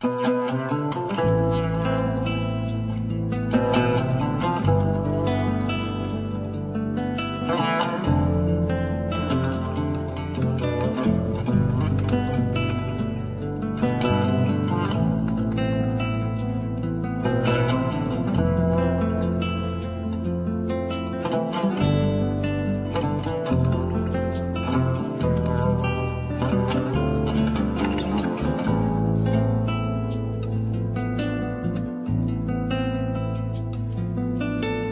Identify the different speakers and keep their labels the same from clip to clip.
Speaker 1: Thank you.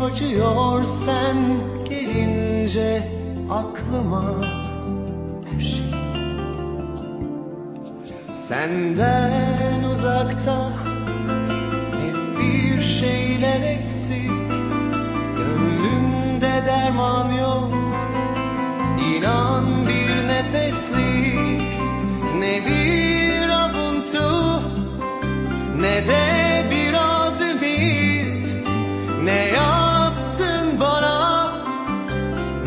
Speaker 1: acıyor sen gelince aklıma her şey Senden uzakta hep bir şeyler eksik. Gönlümde derman yok. İnan bir nefeslik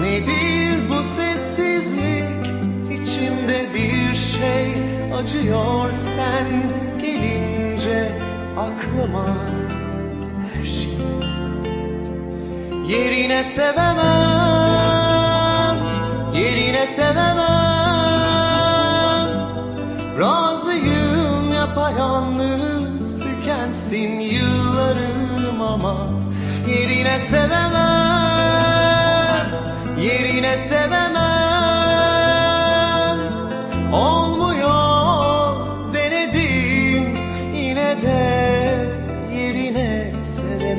Speaker 1: Nedir bu sessizlik? İçimde bir şey acıyor sen gelince aklıma her şey. Yerine sevemem, yerine sevemem. Razıyım yapayalnız tükensin yıllarım ama Yerine sevemem,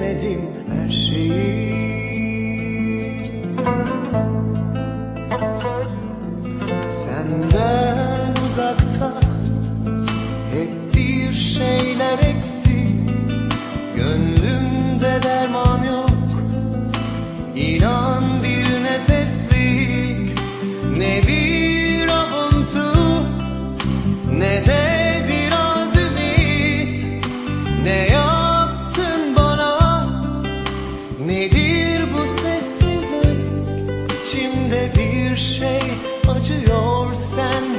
Speaker 1: bilemedim her şeyi. Senden uzakta hep bir şeyler eksik. Gönlümde derman yok. İnan bir nefeslik. Ne bir avuntu ne de biraz ümit. Ne yok içimde bir şey acıyor sen.